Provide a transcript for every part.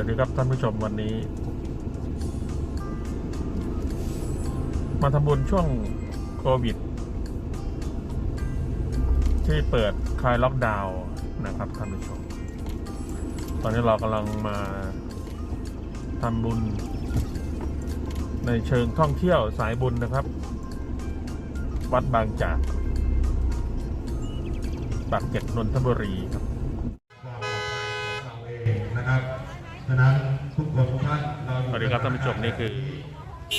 วัสดีครับท่านผู้ชมวันนี้ มาทำบุญช่วงโควิด ที่เปิดคลายล็อกดาวน์นะครับท่านผู้ชม ตอนนี้เรากำลังมาทำบุญ ในเชิงท่องเที่ยวสายบุญนะครับ วัดบางจากปากเกร็ดนนทบุรีครับนะครับ ฉะนั้นทุกคนทุกท่านเราอยู่สวัสดีครับท่านผู้ชมนี่คือ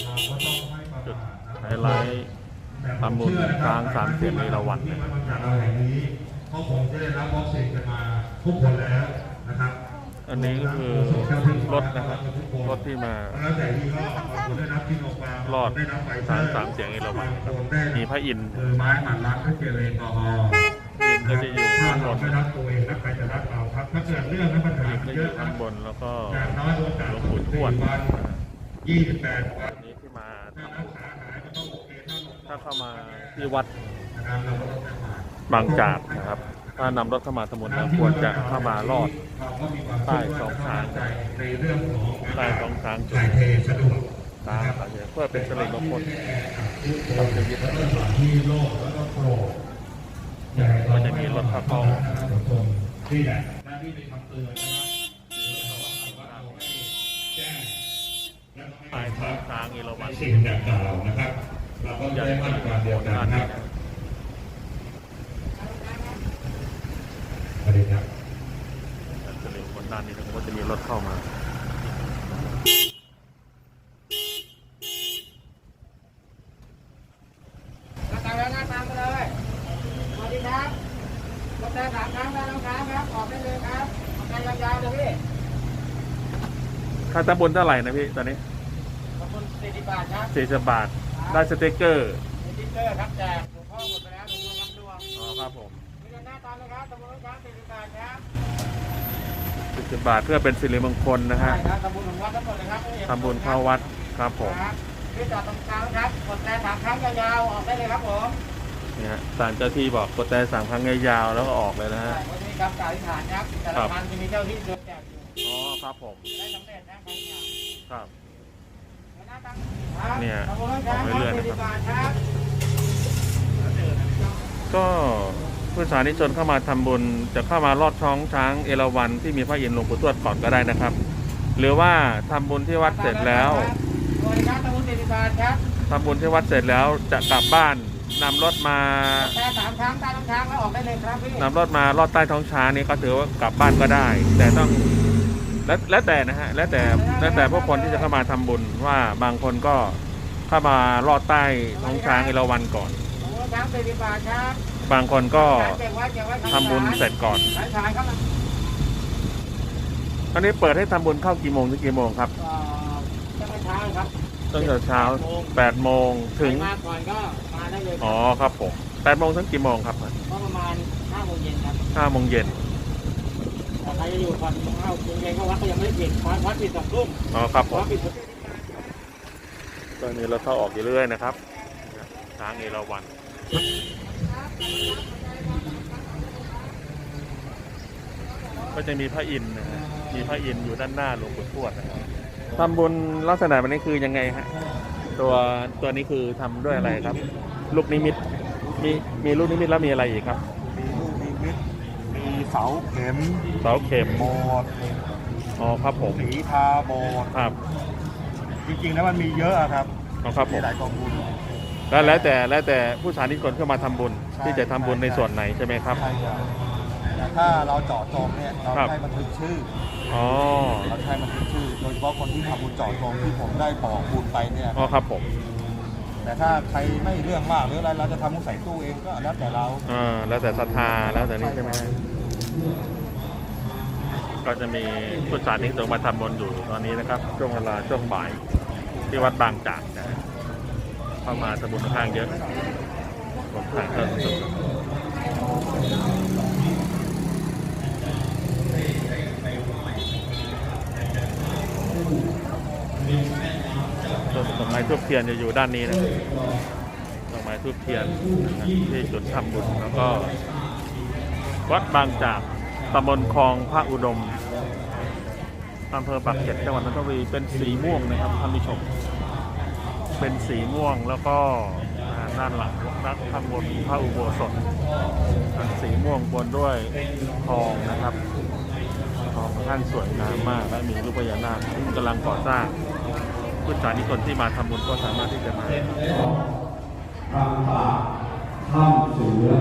เราก็ต้องไม่ประจุดมาทนะครับไฮไลท์ทำบุญกลางสามเสียงเอราวัณที่มาบางจากเราแห่งนี้เขาคงจะได้รับวัคซีนกันมาทุกคนแล้วนะครับอันนี้ก็คือรถนะครับรถที่มาแล้วแต่ที่ก็บางคนได้รับที่โรงพยาบาลรอดได้รับไฟเซอสามร์สามเสียงเอราวัณครับได้มีพระอินทร์มือไม้หมันรักด้วยเจลแอลกอฮอล์อินทร์ก็จะอยู่ถ้าข้างบเรานไม่รับตัวเองแล้วใครจะรับเราครับ ถ้าเกิดเรื่องนั้นปัญหาอินทร์มันก็อเยยู่อะข้างนะบนแล้วก็อย่างน้อยโอกาสหลวงปู่ทวดวันยี่สิบแปดวันอันนี้ที่มาถ้ารักษาหายก็ต้องโอเคถ้าลงถ้าเข้ามาที่วัดนะครับเราก็ต้องไปผ่านบางจากนะครับ ถ้านำรถเข้ามาทำบุญแล้วควรจะเข้ามาลอดเราก็มีความใต้สองทางใจในเรื่องของใต้ท้องช้างจุดถ่ายเทสะดวกตามอะไรเพื่อเป็นสิริมงคลเราจะยึดแล้วก็สถานที่โลกแล้วก็โปร่งอย่าให้เรา ก็จะมีรถขับเข้านะครับทุกคนนี่แหละหน้าที่เป็นคำเตือนนะครับใต้ท้องช้างเอราวัณสิ่งดังกล่าวนะครับเราก็ได้มาตรการเดียวกันนะครับสวัสดีครับสิริมงคลด้านนี้นะครับก็จะมีรถเข้ามา หน้าตาแล้วหน้าตามไปเลย สวัสดีครับกดแต่สามครั้งได้รองเท้าครับ ออกได้เลยครับออกได้ ยาวๆเลยพี่ค่าทำบุญเท่าไหร่นะพี่ตอนนี้ขอบคุณสี่สิบบาทครับสี่สิบบาท ได้สเต็กเกอร์มีติ๊กเกอร์ครับแจกหลวงพ่อหมดไปแล้วหลวงพ่อรับดวงอ๋อครับผมมีเงินหน้าตามนะครับตำรวจครับสี่สิบบาทครับสี่สิบบาทเพื่อเป็นสิริมงคลนะฮะใช่ครับทำบุญของวัดทั้งหมดเลยครับทำบุญเข้าวัดครับผมครับพี่จอดตรงกลางครับกดแต่สามครั้งยาวๆออกได้เลยครับผมนี่ฮะศาลเจ้าที่บอกกดแต่สามครั้งยาวๆแล้วก็ออกเลยนะใช่ฮะวันนี้ ครับกล่าวอธิษฐานครับแต่ครัละบพันจะมีเจ้าที่เดินแจกอยู่อ๋อครับผมได้สำเร็จนะใครอยากครับหน้าตามครับเนี่ยขอบคุณครับออกเรื่อยๆนะครับสี่สิบบาทครับ ก็ผู้สานิชนเข้ามาทำบุญจะเข้ามาลอดท้องช้างเอราวัณที่มีพระอินทร์หลวงปู่ทวดก่อนก็ได้นะครับ หรือว่าทำบุญที่วัดเสร็จแล้วสวัสดีครับตำรวจสี่สิบบาทครับทำบุญที่วัดเสร็จแล้วจะกลับบ้าน นำรถมาแต่สามครั้งใต้รองเท้างแล้วออกได้เลยครับพี่นำรถมาลอดใต้ท้องช้างนี่ก็ถือว่ากลับบ้านก็ได้ แต่ต้องแล้วแล้วแต่นะฮะแล้วแต่แล้วแต่พวกคนที่จะเข้ามาทำบุญว่าบางคนก็เข้ามาลอดใต้ท้องช้างเอราวัณก่อน โอ้ช้างสี่สิบบาทครับบางคนก็เก็บไว้เก็บไว้ทำบุญเสร็จก่อน สายสายครับตอนนี้เปิดให้ทำบุญเข้ากี่โมงถึงกี่โมงครับ เอ่อตั้งแต่เช้าครับ ตั้งแต่เช้า8โมงถึง ใครมาก่อนก็มาได้เลยอ๋อครับผม8โมงถึงกี่โมงครับก็ประมาณห้าโมงเย็นครับ5โมงเย็นแต่ใครจะอยู่ก่อนเข้าโมงเย็นก็วัดก็ยังไม่ได้ปิดวัดวัดปิดสองทุ่มอ๋อครับผม วัดปิดตอนนี้เราเข้าออกอยู่เรื่อยๆนะครับช้างเอราวัณก็จะมีพระอินทร์นะฮะมีพระอินทร์อยู่ด้านหน้าหลวงปู่ทวดนะครับ ทำบุญลักษณะแบบนี้คือยังไงฮะตัวตัวนี้คือทำด้วยอะไรครับ ลูกนิมิตมีมีลูกนิมิตแล้วมีอะไรอีกครับมีลูกนิมิตมีเสาเข็มเสาเข็มโบสถ์อ๋อครับผมสีทาโบสถ์ครับจริงๆแล้วมันมีเยอะอะครับอ๋อครับผมีมหลายกองบุญ แล้วแล้วแต่แล้วแต่ผู้สานิชนเข้ามาทำบุญ ใช่ที่จะทำบุญในส่วนไหนใช่ไหมครับ ใช่ครับ แต่ถ้าเราเจาะจงเนี่ยเราครับ ใช้บันทึกชื่ออ๋อเราใช้บันทึกชื่อ โดยเฉพาะคนที่ทำบุญเจาะจงที่ผมได้บอกบุญไปเนี่ยอ๋อครับผมแต่ถ้าใครไม่เรื่องมากหรืออะไรเราจะทำมุกใส่ตู้เองก็แล้วแต่เรา อ่าแล้วแต่ศรัทธาแล้วแต่นี้ใช่ไหมฮะก็จะมีผู้สานิชนมาทำบุญอยู่ตอนนี้นะครับ ช่วงเวลาช่วงบ่ายที่วัดบางจากนะฮะเข้ามาทำบุญค่อนข้างเยอะผมทางเพิ่มสุด ต้นดอกไม้ทูบเทียนจะอยู่ด้านนี้นะครับดอกไม้ทูบเทียนที่จุดทำบุญแล้วก็ วัดบางจากตำบลคลองพระอุดมอำเภอปากเกร็ดจังหวัดนนทบุรีเป็นสีม่วงนะครับท่านผู้ชม เป็นสีม่วงแล้วก็อ่าด้านหลังนักข้างบนพระอุโบสถเป็นสีม่วงบนด้วยทองนะครับ ท่านสวยงามมาก และมีรูปพญานาคที่กำลังก่อสร้างผู้สานิชนที่มาทำบุญก็สามารถที่จะมาทำปาถ้ำเสือ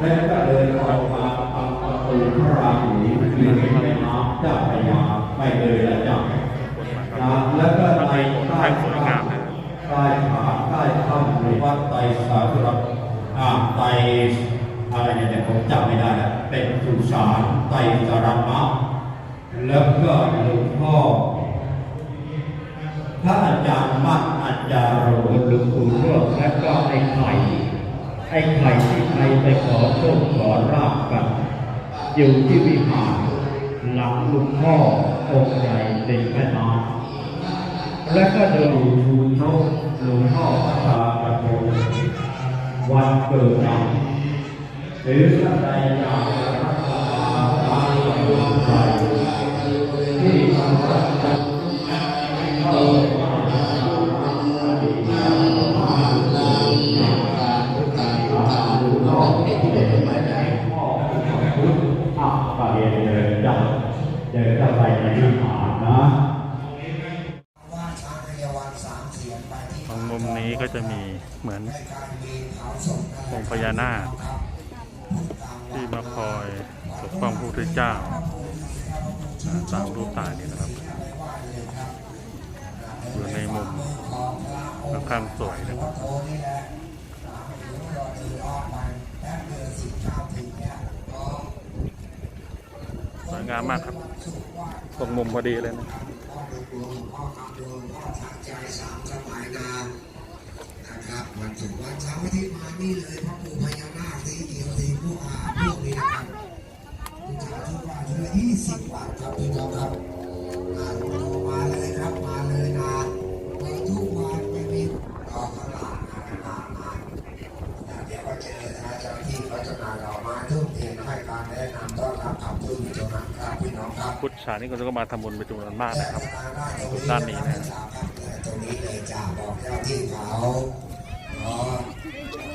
และก็เดินออกมาทางประตูพระราหูมีแม่น้ำเจ้าพระยาไม่เลยละจ้ะนะแล้วก็ในใต้ถ้ำใต้ผาใต้ถ้ำหรือว่าไตสาธุรัตอ่าไตอะไรเนี่ยผมจำไม่ได้แล้วเป็นสุสานไตสารมะ แล้วก็หลวงพ่อพระอาจารย์มัดอาจารย์โรหลวงปู่ทวดและก็ไอ้ไข่ไอ้ไข่ที่ใครไปขอโชคขอราบกันอยู่ที่วิหารหลังหลุงพ่อองค์ใหญ่เป็นแม่น้ำและก็ดูชูโชคหลวงพ่อพระตาประโวันเกิดเราหรือท่านใดอยากจะรักษา ตรงมุมนี้ก็จะมีเหมือนองค์พญานาค ปกป้องพระพุทธเจ้าตามรูปถ่ายนี่นะครับ อยู่ในมุมค่อนข้างสวยนะครับสวยงามมากครับตรงมุมพอดีเลยนะวันานนะครับวันศุกร์วันเสาร์อาทิตย์มานี่เลยพ่อปู่พญานาคสีเขียวสีพวกอาพวกนี้นะครับ 20 บาทครับพี่น้องครับงานมาเลยครับมาเลยนะมาทุกวันไม่มีต่อข้างหลังนะนาเดี๋ยวก็เจอนะเจ้าที่เขาจะมาเรามาทุ่มเทให้การแนะนำต้อนรับขับตู้อยู่นั้นครับพี่น้องครับพุทธาสนิกชนก็มาทำบุญไป็นจำนวนมากนะครับด้านนี้นะตรงนี้เลยจ้าบอกเจ้าที่เขาเนาะ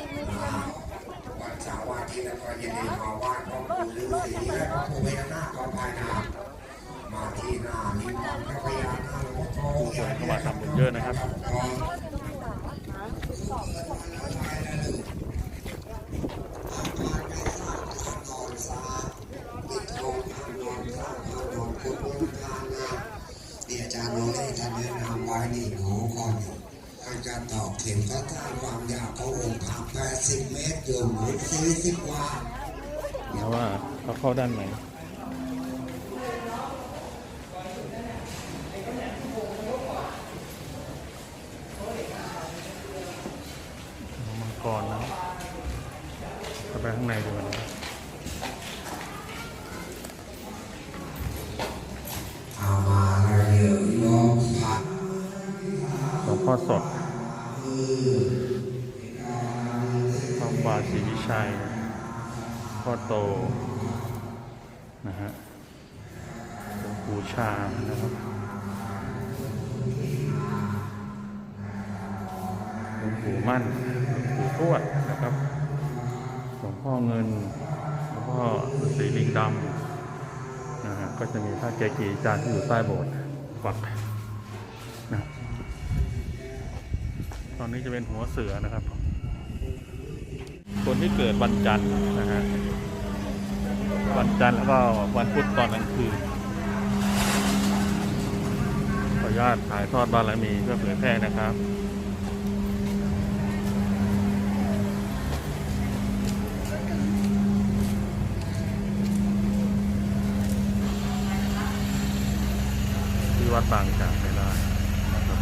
สาวาที่แล้วก็ยินดีมาไหว้พ่อปู่ฤาษีและพ่อปู่พญานาคก็ภายนามาที่หน้านิมนต์พระพญานาคหลวงพ่อผู้คนเข้ามาทำบุญเยอะนะครับนี่อาจารย์น้องที่ท่านแนะนำไว้นี่หนูก่อนอาจารย์ตอ เข็มพระท่านความยาวขององค์พระ80เมตรโยมหมุน40กว่าแล้วว่าเขาเข้าด้านไหนมังกรนะเข้าไปข้างในดูกันนะเอามาระเยอะยกผัดหลวงพ่อสด พระบาทศรีวิชัย พ่อโต นะฮะหลวงปู่ชานะครับหลวงปู่มั่นหลวงปู่ทวดนะครับ หลวงพ่อเงิน หลวงพ่อฤาษีลิงดำนะฮะก็จะมีพระเกจิอาจารย์ที่อยู่ใต้โบสถ์วัดนะ ตอนนี้จะเป็นหัวเสือนะครับ คนที่เกิดวันจันทร์นะฮะวันจันทร์แล้วก็วันพุธตอนกลางคืนขออนุญาตถ่ายทอดบารมีเพื่อเผยแพร่นะครับที่วัดบางจากไม่ได้นะครับ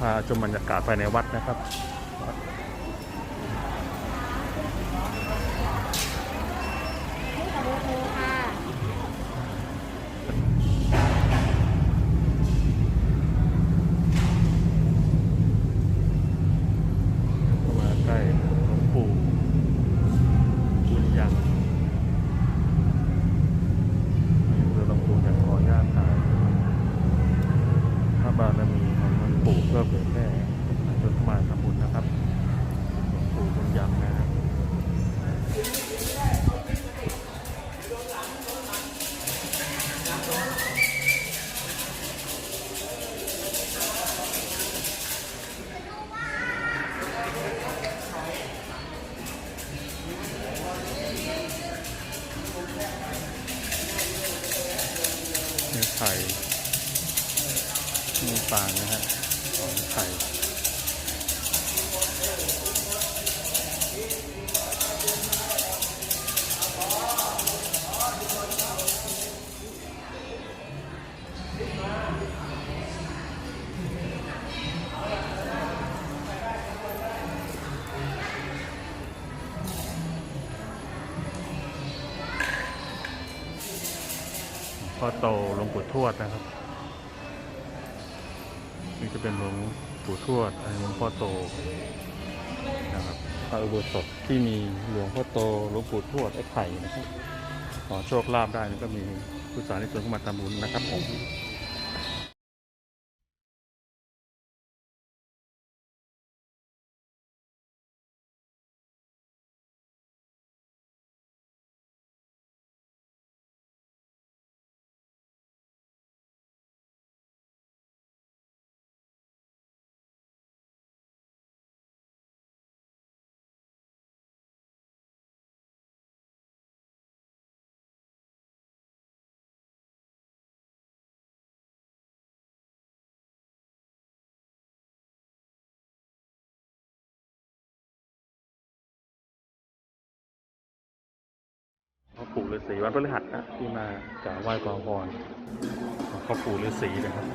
พา ชมบรรยากาศภายในวัดนะครับ อโตหลวงปู่ทวดนะครับ นี่จะเป็นหลวงปู่ทวดอันหลวงพ่อโตนะครับพระอุโบสถที่มีหลวงพ่อโตหลวงปู่ทวดไอ้ไข่นะครับขอโชคลาภได้นี่ก็มีผู้สาธิชนเข้ามาทำบุญนะครับผม ปู่ฤาษีวันพฤหัสนะที่มากราบไหว้ขอพรของพ่อปู่ฤาษีนะครับ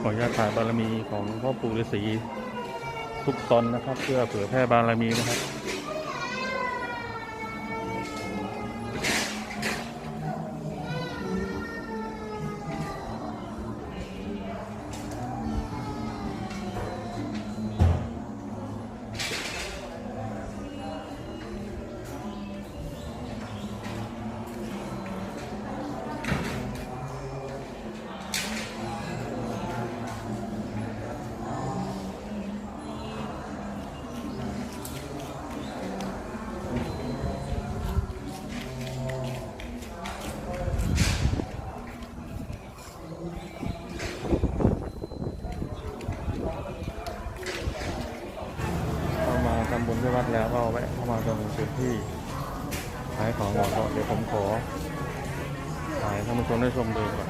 ขออนุญาตถ่ายบารมีของพ่อปู่ฤาษีทุกตนนะครับ เพื่อเผยแพร่บารมีนะครับ ได้ชมดูก่อน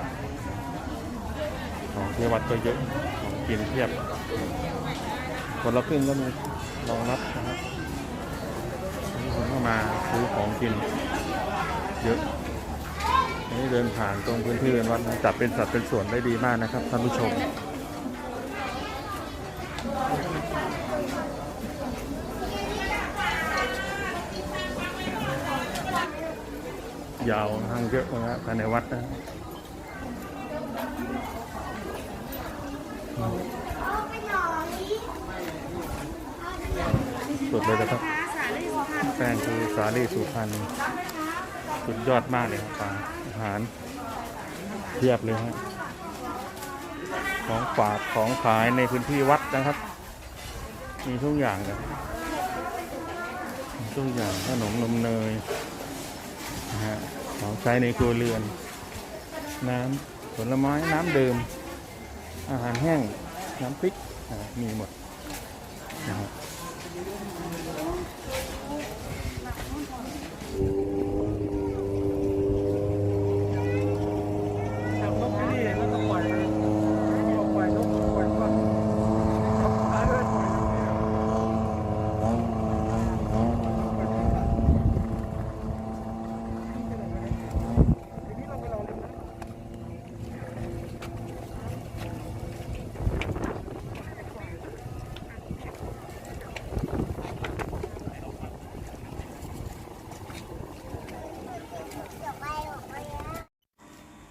ของที่วัดก็เยอะของกินเทียบคนละครึ่งก็มีรองรับนะครับคนเข้ามาซื้อของกิน เยอะนี้เดินผ่านตรงพื้นที่เดินวัดนะจับเป็นสัดเป็นส่วนได้ดีมากนะครับท่านผู้ชม ยาวทางเยอะนะภายในวัดนะสุดเลยนะครับแป้งคือสาลี่สุพรรณสุดยอดมากเลยครับอาหารเทียบเลยฮะของฝากของขายในพื้นที่วัดนะครับ มีทุกอย่างเลยทุกอย่างขนมนมเนย นะฮะของใช้ในครัวเรือน น้ำผลไม้น้ำดื่มอาหารแห้ง น้ำพริกมีหมดนะครับ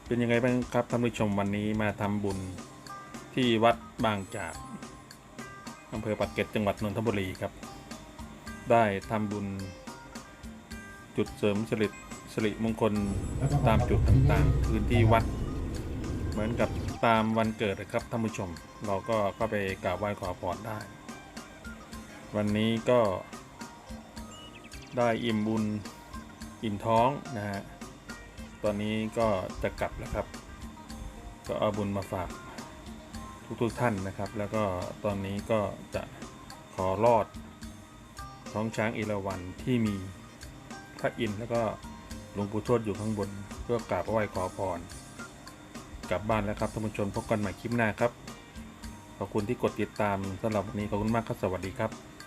เป็นยังไงบ้างครับท่านผู้ชมวันนี้มาทำบุญที่วัดบางจากอำเภอปากเกร็ดจังหวัดนนทบุรีครับ ได้ทำบุญ จุดเสริมสิริสิริมงคลตามจุดต่างๆ พื้นที่วัด เหมือนกับตามวันเกิดนะครับท่านผู้ชม เราก็เข้าไปกราบไหว้ขอพรได้ วันนี้ก็ได้อิ่มบุญอิ่มท้องนะฮะ ตอนนี้ก็จะกลับแล้วครับ ก็เอาบุญมาฝากทุกๆท่านนะครับ แล้วก็ตอนนี้ก็จะขอรอดท้องช้างเอราวัณที่มีพระอินทร์แล้วก็หลวงปู่ทวดอยู่ข้างบน เพื่อกราบไหว้ขอพร กลับบ้านแล้วครับท่านผู้ชมพบกันใหม่คลิปหน้าครับ ขอบคุณที่กดติดตามสำหรับวันนี้ขอบคุณมากครับสวัสดีครับ